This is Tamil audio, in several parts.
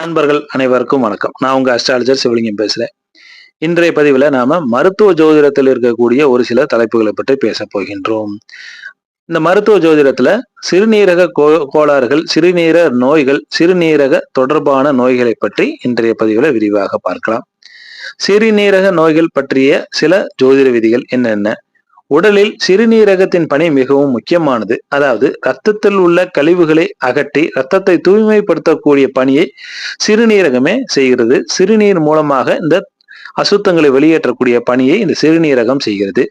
நண்பர்கள் அனைவருக்கும் வணக்கம். நான் உங்க அஸ்ட்ராலஜர் சிவலிங்கம் பேசுறேன். இன்றைய பதிவில் நாம மருத்துவ ஜோதிடத்தில் இருக்கக்கூடிய ஒரு சில தலைப்புகளை பற்றி பேச போகின்றோம். இந்த மருத்துவ ஜோதிடத்துல சிறுநீரக கோ- கோளாறுகள் சிறுநீர நோய்கள் சிறுநீரக தொடர்பான நோய்களை பற்றி இன்றைய பதிவில் விரிவாக பார்க்கலாம். சிறுநீரக நோய்கள் பற்றிய சில ஜோதிட விதிகள் என்னென்ன? உடலில் சிறுநீரகத்தின் பணி மிகவும் முக்கியமானது. அதாவது ரத்தத்தில் உள்ள கழிவுகளை அகற்றி ரத்தத்தை தூய்மைப்படுத்தக்கூடிய பணியை சிறுநீரகமே செய்கிறது. சிறுநீர் மூலமாக இந்த அசுத்தங்களை வெளியேற்றக்கூடிய பணியை இந்த சிறுநீரகம் செய்கிறது.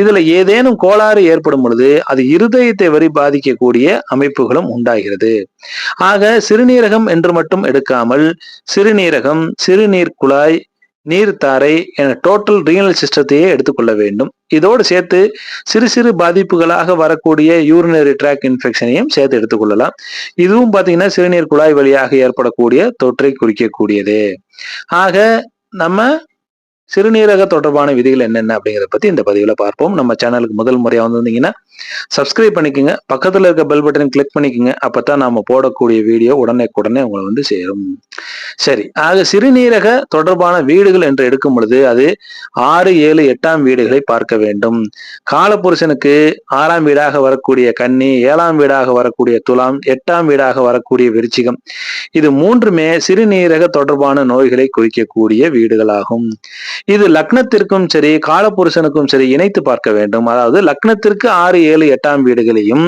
இதுல ஏதேனும் கோளாறு ஏற்படும் பொழுது அது இருதயத்தை வரி பாதிக்கக்கூடிய அமைப்புகளும் உண்டாகிறது. ஆக சிறுநீரகம் என்று மட்டும் எடுக்காமல் சிறுநீரகம் சிறுநீர் குழாய் நீர்த்தாரை என டோட்டல் ரீனல் சிஸ்டத்தையே எடுத்துக்கொள்ள வேண்டும். இதோடு சேர்த்து சிறு சிறு பாதிப்புகளாக வரக்கூடிய யூரினரி ட்ராக் இன்ஃபெக்ஷனையும் சேர்த்து எடுத்துக்கொள்ளலாம். இதுவும் பார்த்தீங்கன்னா சிறுநீர் குழாய் வழியாக ஏற்படக்கூடிய தொற்றை குறிக்கக்கூடியது. ஆக நம்ம சிறுநீரக தொடர்பான விதிகள் என்னென்ன அப்படிங்கிறத பத்தி இந்த பதிவில் பார்ப்போம். நம்ம சேனலுக்கு முதல் முறையா வந்திருந்தீங்கன்னா சப்ஸ்கிரைப் பண்ணிக்கோங்க. பக்கத்துல இருக்க பெல் பட்டன் கிளிக் பண்ணிக்கோங்க. அப்பதான் நாம போடக்கூடிய வீடியோ உடனே உடனே உங்களை வந்து சேரும். சரி ஆக சிறுநீரக தொடர்பான வீடுகள் என்று எடுக்கும் பொழுது அது ஆறு ஏழு எட்டாம் வீடுகளை பார்க்க வேண்டும். காலப்புருஷனுக்கு ஆறாம் வீடாக வரக்கூடிய கன்னி ஏழாம் வீடாக வரக்கூடிய துலாம் எட்டாம் வீடாக வரக்கூடிய விருச்சிகம். இது மூன்றுமே சிறுநீரக தொடர்பான நோய்களை குறிக்கக்கூடிய வீடுகளாகும். இது லக்னத்திற்கும் சரி காலபுருஷனுக்கும் சரி இணைத்து பார்க்க வேண்டும். அதாவது லக்னத்திற்கு ஆறு ஏழு எட்டாம் வீடுகளையும்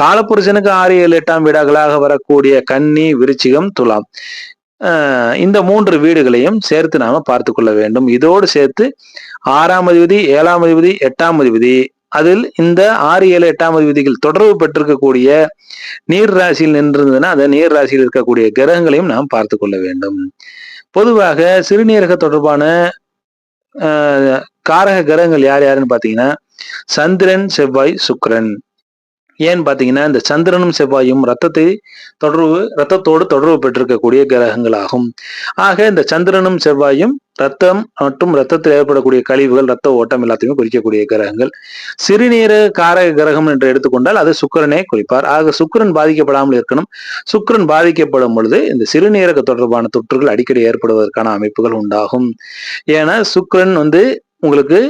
காலபுருஷனுக்கு ஆறு ஏழு எட்டாம் வீடுகளாக வரக்கூடிய கன்னி விருச்சிகம் துலாம். ஆஹ் இந்த மூன்று வீடுகளையும் சேர்த்து நாம பார்த்து கொள்ள வேண்டும். இதோடு சேர்த்து ஆறாம் அதிபதி ஏழாம் அதிபதி எட்டாம் அதிபதி. அதில் இந்த ஆறு ஏழு எட்டாம் அதிபதிகள் தொடர்பு பெற்றிருக்கக்கூடிய நீர் ராசியில் நின்றிருந்ததுன்னா அந்த நீர் ராசியில் இருக்கக்கூடிய கிரகங்களையும் நாம் பார்த்து கொள்ள வேண்டும். பொதுவாக சிறுநீரக தொடர்பான காரக கிரகங்கள் யார் யாருன்னு பார்த்தீங்கன்னா சந்திரன் செவ்வாய் சுக்கிரன். ஏன்னு பார்த்தீங்கன்னா இந்த சந்திரனும் செவ்வாயும் ரத்தத்தை தொடர்பு ரத்தத்தோடு தொடர்பு பெற்றிருக்கக்கூடிய கிரகங்கள் ஆகும் ஆக இந்த சந்திரனும் செவ்வாயும் ரத்தம் மற்றும் ரத்தத்தில் ஏற்படக்கூடிய கழிவுகள் ரத்த ஓட்டம் எல்லாத்தையுமே குறிக்கக்கூடிய கிரகங்கள். சிறுநீரக காரக கிரகம் என்று எடுத்துக்கொண்டால் அது சுக்கிரனே குறிப்பார். ஆக சுக்கிரன் பாதிக்கப்படாமல் இருக்கணும். சுக்கிரன் பாதிக்கப்படும் பொழுது இந்த சிறுநீரக தொடர்பான தொற்றுகள் அடிக்கடி ஏற்படுவதற்கான அமைப்புகள் உண்டாகும். ஏன்னா சுக்கிரன் வந்து உங்களுக்கு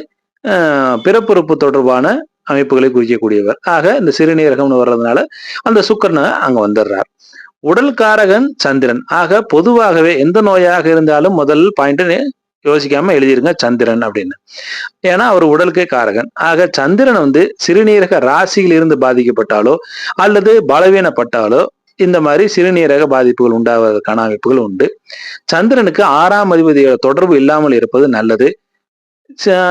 பிறப்புறுப்பு தொடர்பான அமைப்புகளை குறிக்கக்கூடியவர். ஆக இந்த சிறுநீரகம்னு வர்றதுனால அந்த சுக்கரனை அங்க வந்துடுறார். உடல் காரகன் சந்திரன். ஆக பொதுவாகவே எந்த நோயாக இருந்தாலும் முதல் பாயிண்ட் யோசிக்காம எழுதிருங்க சந்திரன் அப்படின்னு. ஏன்னா அவர் உடலுக்கே காரகன். ஆக சந்திரன் வந்து சிறுநீரக ராசியில் இருந்து பாதிக்கப்பட்டாலோ அல்லது பலவீனப்பட்டாலோ இந்த மாதிரி சிறுநீரக பாதிப்புகள் உண்டாவதற்கான அமைப்புகள் உண்டு. சந்திரனுக்கு ஆறாம் அதிபதியோட தொடர்பு இல்லாமல் இருப்பது நல்லது.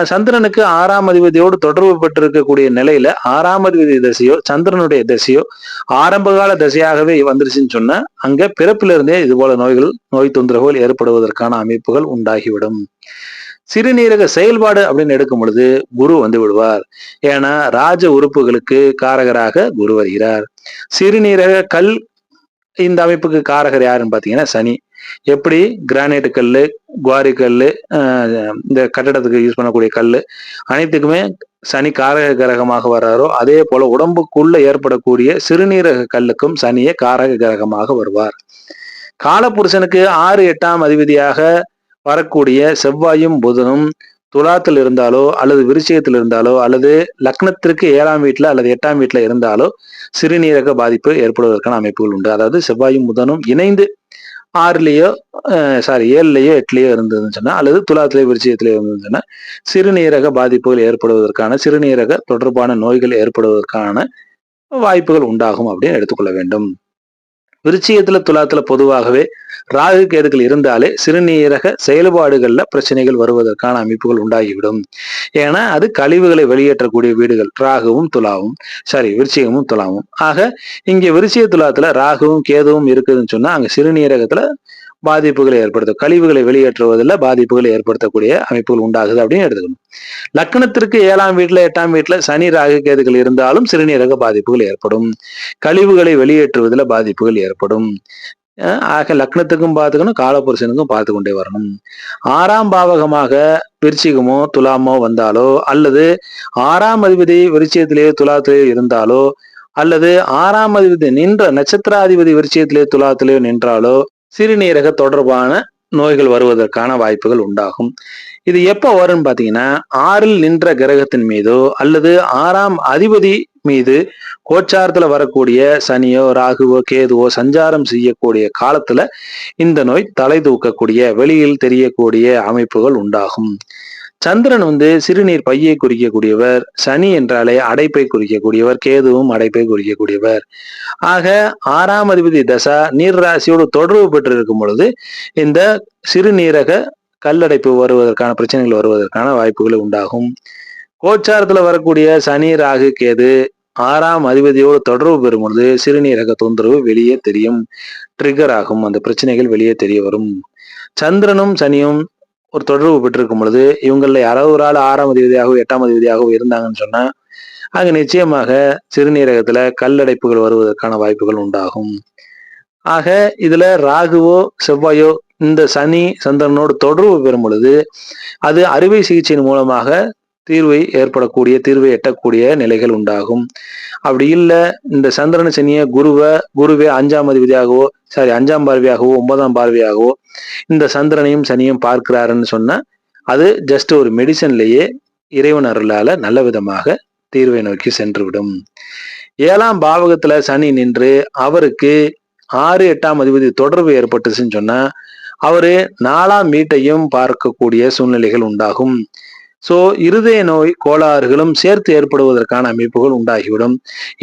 சந்திரனுக்கு ஆறாம் அதிபதியோடு தொடர்பு பெற்றிருக்கக்கூடிய நிலையில ஆறாம் அதிபதி தசையோ சந்திரனுடைய தசையோ ஆரம்ப கால தசையாகவே வந்துருச்சுன்னு சொன்னா அங்க பிறப்பிலிருந்தே இது போல நோய்கள் நோய் தொந்தரவுகள் ஏற்படுவதற்கான அமைப்புகள் உண்டாகிவிடும். சிறுநீரக செயல்பாடு அப்படின்னு எடுக்கும் பொழுது குரு வந்து விடுவார். ஏன்னா ராஜ உறுப்புகளுக்கு காரகராக குரு வருகிறார். சிறுநீரக கல் இந்த அமைப்புக்கு காரகர் யாருன்னு பாத்தீங்கன்னா சனி. எப்படி கிரானைட் கல் குவாரி கல் இந்த கட்டடத்துக்கு யூஸ் பண்ணக்கூடிய கல் அனைத்துக்குமே சனி காரக கிரகமாக வர்றாரோ அதே போல உடம்புக்குள்ள ஏற்படக்கூடிய சிறுநீரக கல்லுக்கும் சனியே காரக கிரகமாக வருவார். காலபுருஷனுக்கு ஆறு எட்டாம் அதிபதியாக வரக்கூடிய செவ்வாயும் புதனும் துலாத்தில் இருந்தாலோ அல்லது விருச்சிகத்தில் இருந்தாலோ அல்லது லக்னத்திற்கு ஏழாம் வீட்டுல அல்லது எட்டாம் வீட்டுல இருந்தாலோ சிறுநீரக பாதிப்பு ஏற்படுவதற்கான அமைப்புகள் உண்டு. அதாவது செவ்வாயும் புதனும் இணைந்து ஆறுலயோ சாரி ஏழுலயோ எட்டுலையோ இருந்ததுன்னு சொன்னா அல்லது துலாத்திலே விருச்சியத்திலே இருந்ததுன்னு சிறுநீரக பாதிப்புகள் ஏற்படுவதற்கான சிறுநீரக தொடர்பான நோய்கள் ஏற்படுவதற்கான வாய்ப்புகள் உண்டாகும் அப்படின்னு எடுத்துக்கொள்ள வேண்டும். விருச்சிகத்துல துலாத்துல பொதுவாகவே ராகு கேதுகள் இருந்தாலே சிறுநீரக செயல்பாடுகள்ல பிரச்சனைகள் வருவதற்கான அமைப்புகள் உண்டாகிவிடும். ஏன்னா அது கழிவுகளை வெளியேற்றக்கூடிய வீடுகள். ராகுவும் துலாவும் சாரி விருச்சிகமும் துலாவும். ஆக இங்க விருச்சிக துலாத்துல ராகுவும் கேதுவும் இருக்குதுன்னு சொன்னா அங்க சிறுநீரகத்துல பாதிப்புகளை ஏற்படுத்தும். கழிவுகளை வெளியேற்றுவதில் பாதிப்புகளை ஏற்படுத்தக்கூடிய அமைப்புகள் உண்டாகுது அப்படின்னு எடுத்துக்கணும். லக்னத்திற்கு ஏழாம் வீட்டுல எட்டாம் வீட்டுல சனி ராகு கேதுகள் இருந்தாலும் சிறுநீரக பாதிப்புகள் ஏற்படும். கழிவுகளை வெளியேற்றுவதில் பாதிப்புகள் ஏற்படும். ஆக லக்னத்துக்கும் பார்த்துக்கணும் காலபுருஷனுக்கும் பார்த்து கொண்டே வரணும். ஆறாம் பாவகமாக விருச்சிகமோ துலாமோ வந்தாலோ அல்லது ஆறாம் அதிபதி விருச்சியத்திலேயோ துலாத்திலேயோ இருந்தாலோ அல்லது ஆறாம் அதிபதி நின்ற நட்சத்திராதிபதி விருச்சியத்திலேயோ துலாத்திலேயோ நின்றாலோ சிறுநீரக தொடர்பான நோய்கள் வருவதற்கான வாய்ப்புகள் உண்டாகும். இது எப்போ வரும்னு பார்த்தீங்கன்னா ஆறில் நின்ற கிரகத்தின் மீதோ அல்லது ஆறாம் அதிபதி மீது கோச்சாரத்துல வரக்கூடிய சனியோ ராகுவோ கேதுவோ சஞ்சாரம் செய்யக்கூடிய காலத்துல இந்த நோய் தலை தூக்கக்கூடிய வெளியில் தெரியக்கூடிய அமைப்புகள் உண்டாகும். சந்திரன் வந்து சிறுநீர் பையை குறிக்கக்கூடியவர் சனி என்றாலே அடைப்பை குறிக்கக்கூடியவர் கேதுவும் அடைப்பை குறிக்கக்கூடியவர். ஆக ஆறாம் அதிபதி தசா நீர் ராசியோடு தொடர்பு பெற்று இருக்கும் பொழுது இந்த சிறுநீரக கல்லடைப்பு வருவதற்கான பிரச்சனைகள் வருவதற்கான வாய்ப்புகள் உண்டாகும். கோச்சாரத்துல வரக்கூடிய சனி ராகு கேது ஆறாம் அதிபதியோடு தொடர்பு பெறும் பொழுது சிறுநீரக தொந்தரவு வெளியே தெரியும் ட்ரிகர் ஆகும். அந்த பிரச்சனைகள் வெளியே தெரிய வரும். சந்திரனும் சனியும் ஒரு தொடர்பு பெற்றிருக்கும் பொழுது இவங்களில் யாராவது ஒரு ஆள் ஆறாம் அதிபதியாகவோ எட்டாம் அதிபதியாகவோ இருந்தாங்கன்னு சொன்னா அங்க நிச்சயமாக சிறுநீரகத்துல கல்லடைப்புகள் வருவதற்கான வாய்ப்புகள் உண்டாகும். ஆக இதுல ராகுவோ செவ்வாயோ இந்த சனி சந்திரனோடு தொடர்பு பெறும் பொழுது அது அறுவை சிகிச்சையின் மூலமாக தீர்வை ஏற்படக்கூடிய தீர்வை எட்டக்கூடிய நிலைகள் உண்டாகும். அப்படி இல்லை இந்த சந்திரன் சனியை குருவை குருவே அஞ்சாம் அதிபதியாகவோ சாரி அஞ்சாம் பார்வையாகவோ ஒன்பதாம் பார்வையாகவோ இந்த சந்திரனையும் சனியும் பார்க்கிறாருன்னு சொன்னா அது ஜஸ்ட் ஒரு மெடிசன்லேயே இறைவன் அருளால நல்ல விதமாக தீர்வை நோக்கி சென்றுவிடும். ஏழாம் பாவகத்துல சனி நின்று அவருக்கு ஆறு எட்டாம் அதிபதி தொடர்பு ஏற்பட்டுச்சுன்னு சொன்னா அவரு நாலாம் வீட்டையும் பார்க்கக்கூடிய சூழ்நிலைகள் உண்டாகும். ஸோ இருதய நோய் கோளாறுகளும் சேர்த்து ஏற்படுவதற்கான அமைப்புகள் உண்டாகிவிடும்.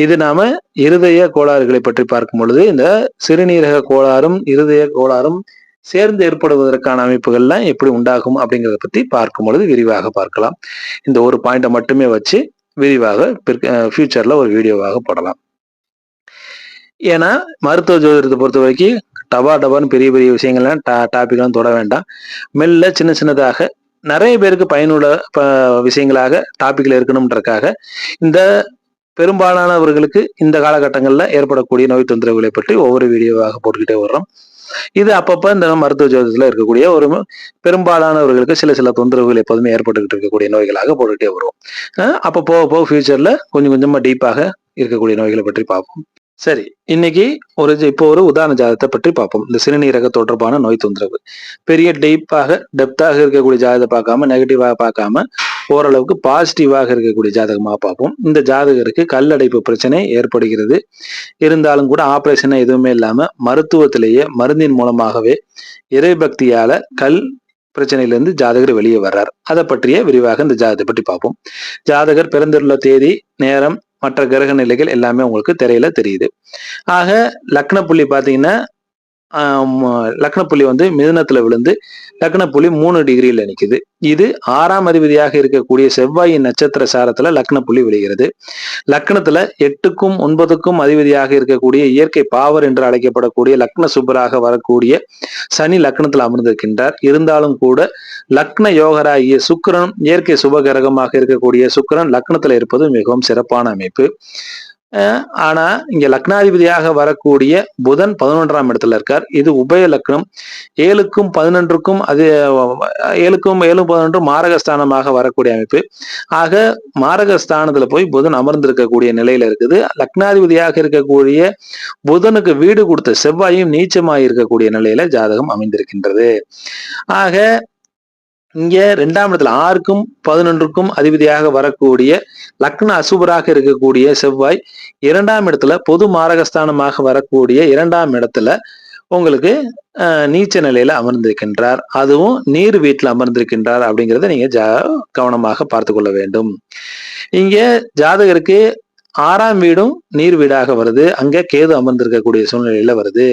இது நாம இருதய கோளாறுகளை பற்றி பார்க்கும் பொழுது இந்த சிறுநீரக கோளாறும் இருதய கோளாறும் சேர்ந்து ஏற்படுவதற்கான அமைப்புகள்லாம் எப்படி உண்டாகும் அப்படிங்கிறத பத்தி பார்க்கும் பொழுது விரிவாக பார்க்கலாம். இந்த ஒரு பாயிண்டை மட்டுமே வச்சு விரிவாக ஃபியூச்சர்ல ஒரு வீடியோவாக போடலாம். ஏன்னா மருத்துவ ஜோதிடத்தை பொறுத்த வரைக்கும் டபா டபான்னு பெரிய பெரிய விஷயங்கள்லாம் டா டாபிக்லாம் தொட வேண்டாம். மெல்ல சின்ன சின்னதாக நிறைய பேருக்கு பயனுள்ள விஷயங்களாக டாபிக்ல இருக்கணும்ன்றக்காக இந்த பெரும்பாலானவர்களுக்கு இந்த காலகட்டங்களில் ஏற்படக்கூடிய நோய் தொந்தரவுகளை பற்றி ஒவ்வொரு வீடியோவாக போட்டுக்கிட்டே வர்றோம். இது அப்பப்போ இந்த மருத்துவ ஜோதிடத்தில் இருக்கக்கூடிய ஒரு பெரும்பாலானவர்களுக்கு சில சில தொந்தரவுகள் எப்போதுமே ஏற்பட்டுக்கிட்டு இருக்கக்கூடிய நோய்களாக போட்டுக்கிட்டே வருவோம். அப்போ போக போக ஃபியூச்சரில் கொஞ்சம் கொஞ்சமாக டீப்பாக இருக்கக்கூடிய நோய்களை பற்றி பார்ப்போம். சரி இன்னைக்கு ஒரு இப்போ ஒரு உதாரண ஜாதகத்தை பற்றி பார்ப்போம். இந்த சிறுநீரக தொடர்பான நோய் தொந்தரவு. பெரிய டீப்பாக டெப்தாக இருக்கக்கூடிய ஜாதகத்தை பார்க்காம நெகட்டிவாக பார்க்காம ஓரளவுக்கு பாசிட்டிவாக இருக்கக்கூடிய ஜாதகமாக பார்ப்போம். இந்த ஜாதகருக்கு கல்லடைப்பு பிரச்சனை ஏற்படுகிறது. இருந்தாலும் கூட ஆப்ரேஷன் எதுவுமே இல்லாமல் மருத்துவத்திலேயே மருந்தின் மூலமாகவே இறைபக்தியால கல் பிரச்சனையிலிருந்து ஜாதகர் வெளியே வர்றார். அதை பற்றிய விரிவாக இந்த ஜாதகத்தை பற்றி பார்ப்போம். ஜாதகர் பிறந்துள்ள தேதி நேரம் மற்ற கிரக நிலைகள் எல்லாமே உங்களுக்கு திரையில தெரியுது. ஆக லக்ன புள்ளி பார்த்தீங்கன்னா லக்னப்புள்ளி வந்து மிதனத்துல விழுந்து லக்னப்புள்ளி மூணு டிகிரியில நிக்குது. இது ஆறாம் அதிபதியாக இருக்கக்கூடிய செவ்வாயின் நட்சத்திர சாரத்துல லக்னப்புள்ளி விழுகிறது. லக்னத்துல எட்டுக்கும் ஒன்பதுக்கும் அதிபதியாக இருக்கக்கூடிய இயற்கை பாவர் என்று அழைக்கப்படக்கூடிய லக்ன சுபராக வரக்கூடிய சனி லக்னத்துல அமர்ந்திருக்கின்றார். இருந்தாலும் கூட லக்ன யோகராகிய சுக்கரன் இயற்கை சுபகிரகமாக இருக்கக்கூடிய சுக்கரன் லக்னத்துல இருப்பது மிகவும் சிறப்பான அமைப்பு. ஆனா இங்க லக்னாதிபதியாக வரக்கூடிய புதன் பதினொன்றாம் இடத்துல இருக்கார். இது உபய லக்னம். ஏழுக்கும் பதினொன்றுக்கும் அது ஏழுக்கும் ஏழு பதினொன்று மாரகஸ்தானமாக வரக்கூடிய அமைப்பு. ஆக மாரகஸ்தானத்துல போய் புதன் அமர்ந்திருக்கக்கூடிய நிலையில இருக்குது. லக்னாதிபதியாக இருக்கக்கூடிய புதனுக்கு வீடு கொடுத்த செவ்வாயும் நீச்சமாக இருக்கக்கூடிய நிலையில ஜாதகம் அமைந்திருக்கின்றது. ஆக இங்க ரெண்டாம் இடத்துல ஆறுக்கும் பதினொன்றுக்கும் அதிபதியாக வரக்கூடிய லக்ன அசுபராக இருக்கக்கூடிய செவ்வாய் இரண்டாம் இடத்துல பொது மாரகஸ்தானமாக வரக்கூடிய இரண்டாம் இடத்துல உங்களுக்கு நீச்ச நிலையில அமர்ந்திருக்கின்றார். அதுவும் நீர் வீட்டில் அமர்ந்திருக்கின்றார் அப்படிங்கிறத நீங்க ஜா கவனமாக பார்த்து கொள்ள வேண்டும். இங்க ஜாதகருக்கு ஆறாம் வீடும் நீர் வீடாக வருது. அங்க கேது அமர்ந்திருக்கக்கூடிய சூழ்நிலையில வருது.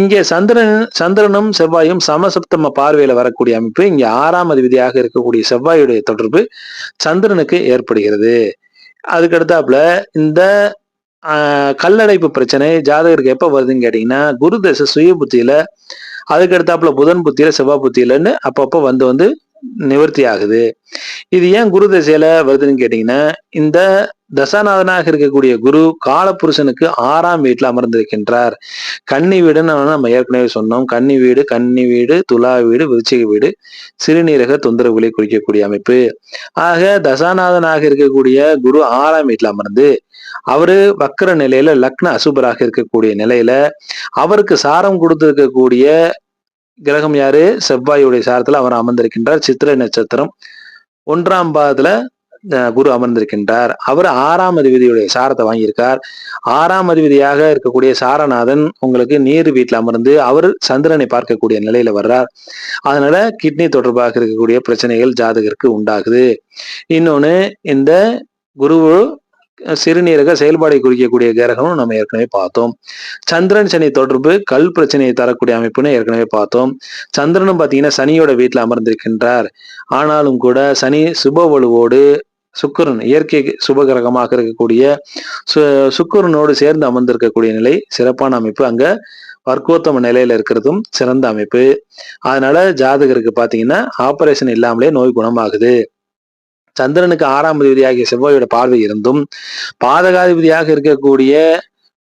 இங்க சந்திரன் சந்திரனும் செவ்வாயும் சமசப்தம பார்வையில வரக்கூடிய அமைப்பு இங்க ஆறாம் அதிபதியாக இருக்கக்கூடிய செவ்வாயுடைய தொடர்பு சந்திரனுக்கு ஏற்படுகிறது. அதுக்கு அடுத்தாப்புல இந்த கல்லடைப்பு பிரச்சனை ஜாதகருக்கு எப்ப வருதுன்னு கேட்டீங்கன்னா குரு தசை சுய புத்தியில அதுக்கு அடுத்தாப்புல புதன் புத்தியில செவ்வாய் புத்தியிலன்னு அப்பப்போ வந்து வந்து நிவர்த்தி ஆகுது. இது ஏன் குரு தசையில வருதுன்னு கேட்டீங்கன்னா இந்த தசாநாதனாக இருக்கக்கூடிய குரு காலபுருஷனுக்கு ஆறாம் வீட்டில் அமர்ந்திருக்கின்றார். கன்னி வீடுன்னு நம்ம ஏற்கனவே சொன்னோம். கன்னி வீடு கன்னி வீடு துலா வீடு விருச்சிக வீடு சிறுநீரக தொந்தரவுகளை குறிக்கக்கூடிய அமைப்பு. ஆக தசாநாதனாக இருக்கக்கூடிய குரு ஆறாம் வீட்டில் அமர்ந்து அவரு வக்கர நிலையில லக்ன அசுபராக இருக்கக்கூடிய நிலையில அவருக்கு சாரம் கொடுத்திருக்கக்கூடிய கிரகம் யாரு? செவ்வாயுடைய சாரத்துல அவர் அமர்ந்திருக்கின்றார். சித்திரை நட்சத்திரம் ஒன்றாம் பாதத்துல குரு அமர்ந்திருக்கின்றார். அவர் ஆறாம் அதிபதியுடைய சாரத்தை வாங்கியிருக்கார். ஆறாம் அதிபதியாக இருக்கக்கூடிய சாரநாதன் உங்களுக்கு நீர் வீட்டில் அமர்ந்து அவர் சந்திரனை பார்க்கக்கூடிய நிலையில வர்றார். அதனால கிட்னி தொடர்பாக இருக்கக்கூடிய பிரச்சனைகள் ஜாதகருக்கு உண்டாகுது. இன்னொன்னு இந்த குரு சிறுநீரக செயல்பாடை குறிக்கக்கூடிய கிரகமும் நம்ம ஏற்கனவே பார்த்தோம். சந்திரன் சனி தொடர்பு கல் பிரச்சனையை தரக்கூடிய அமைப்புன்னு ஏற்கனவே பார்த்தோம். சந்திரனும் பார்த்தீங்கன்னா சனியோட வீட்டில் அமர்ந்திருக்கின்றார். ஆனாலும் கூட சனி சுப வலுவோடு சுக்கரன் இயற்கை சுபகிரகமாக இருக்கக்கூடிய சு சுக்கரனோடு சேர்ந்து அமர்ந்திருக்கக்கூடிய நிலை சிறப்பான அமைப்பு. அங்க வர்க்கோத்தம நிலையில இருக்கிறதும் சிறந்த அமைப்பு. அதனால ஜாதகருக்கு பாத்தீங்கன்னா ஆபரேஷன் இல்லாமலே நோய் குணமாகுது. சந்திரனுக்கு ஆறாம் அதிபதியாகிய செவ்வாயோட பார்வை இருந்தும் பாதகாதிபதியாக இருக்கக்கூடிய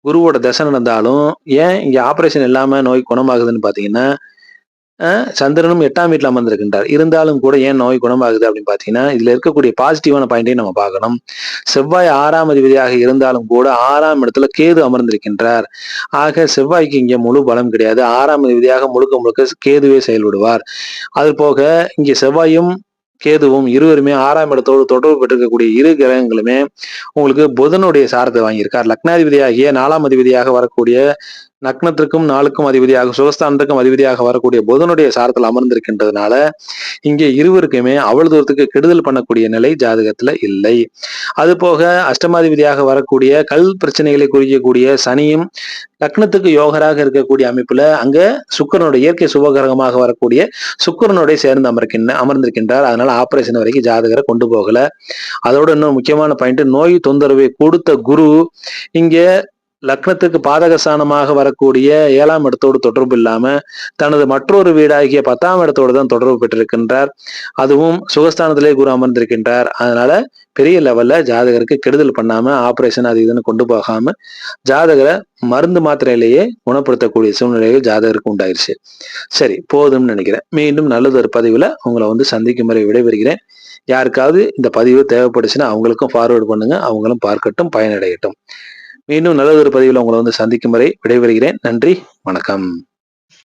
குருவோட தசை நடந்தாலும் ஏன் இங்க ஆபரேஷன் இல்லாம நோய் குணமாகுதுன்னு பாத்தீங்கன்னா சந்திரனும் எட்டாம் வீட்டில் அமர்ந்திருக்கின்றார். இருந்தாலும் கூட ஏன் நோய் குணமாகுது அப்படின்னு பார்த்தீங்கன்னா இதுல இருக்கக்கூடிய பாசிட்டிவான பாயிண்டையும் நம்ம பார்க்கணும். செவ்வாய் ஆறாம் அதிபதியாக இருந்தாலும் கூட ஆறாம் இடத்துல கேது அமர்ந்திருக்கின்றார். ஆக செவ்வாய்க்கு இங்கே முழு பலம் கிடையாது. ஆறாம் அதிபதியாக முழுக்க முழுக்க கேதுவே செயல்படுவார். அது போக இங்கே செவ்வாயும் கேதுவும் இருவருமே ஆறாம் இடத்தோடு தொடர்பு பெற்றிருக்கக்கூடிய இரு கிரகங்களுமே உங்களுக்கு புதனுடைய சாரத்தை வாங்கியிருக்கார். லக்னாதிபதியாகிய நாலாம் அதிபதியாக வரக்கூடிய நக்னத்திற்கும் நாளுக்கும் அதிபதியாக சுகஸ்தானத்துக்கும் அதிபதியாக வரக்கூடிய புதனுடைய சாரத்தில் அமர்ந்திருக்கின்றதுனால இங்கே இருவருக்குமே அவ்வளவு தூரத்துக்கு கெடுதல் பண்ணக்கூடிய நிலை ஜாதகத்துல இல்லை. அது போக அஷ்டமாதிபதியாக வரக்கூடிய கல் பிரச்சனைகளை குறிக்கக்கூடிய சனியும் லக்னத்துக்கு யோகராக இருக்கக்கூடிய அமைப்புல அங்க சுக்கரனுடைய இயற்கை சுபகரகமாக வரக்கூடிய சுக்கரனுடைய சேர்ந்து அமர்க்கின்ற அமர்ந்திருக்கின்றார். அதனால ஆபரேஷன் வரைக்கும் ஜாதகரை கொண்டு போகல. அதோட இன்னும் முக்கியமான பாயிண்ட் நோய் தொந்தரவை கொடுத்த குரு இங்கே லக்னத்துக்கு பாதகஸ்தானமாக வரக்கூடிய ஏழாம் இடத்தோடு தொடர்பு இல்லாம தனது மற்றொரு வீடாகிய பத்தாம் இடத்தோடு தான் தொடர்பு பெற்றிருக்கின்றார். அதுவும் சுகஸ்தானத்திலே குரு அமர்ந்திருக்கின்றார். அதனால பெரிய லெவல்ல ஜாதகருக்கு கெடுதல் பண்ணாம ஆபரேஷன் அது இதுன்னு கொண்டு போகாம ஜாதகரை மருந்து மாத்திரையிலேயே குணப்படுத்தக்கூடிய சூழ்நிலைகள் ஜாதகருக்கு உண்டாயிருச்சு. சரி போதும்னு நினைக்கிறேன். மீண்டும் நல்லது ஒரு பதிவுல உங்களை வந்து சந்திக்கும் முறை விடைபெறுகிறேன். யாருக்காவது இந்த பதிவு தேவைப்படுச்சுன்னா அவங்களுக்கும் ஃபார்வேர்டு பண்ணுங்க. அவங்களும் பார்க்கட்டும் பயனடையட்டும். மீண்டும் நல்லதொரு பதிவில் உங்களை வந்து சந்திக்கும் வரை விடைபெறுகிறேன். நன்றி வணக்கம்.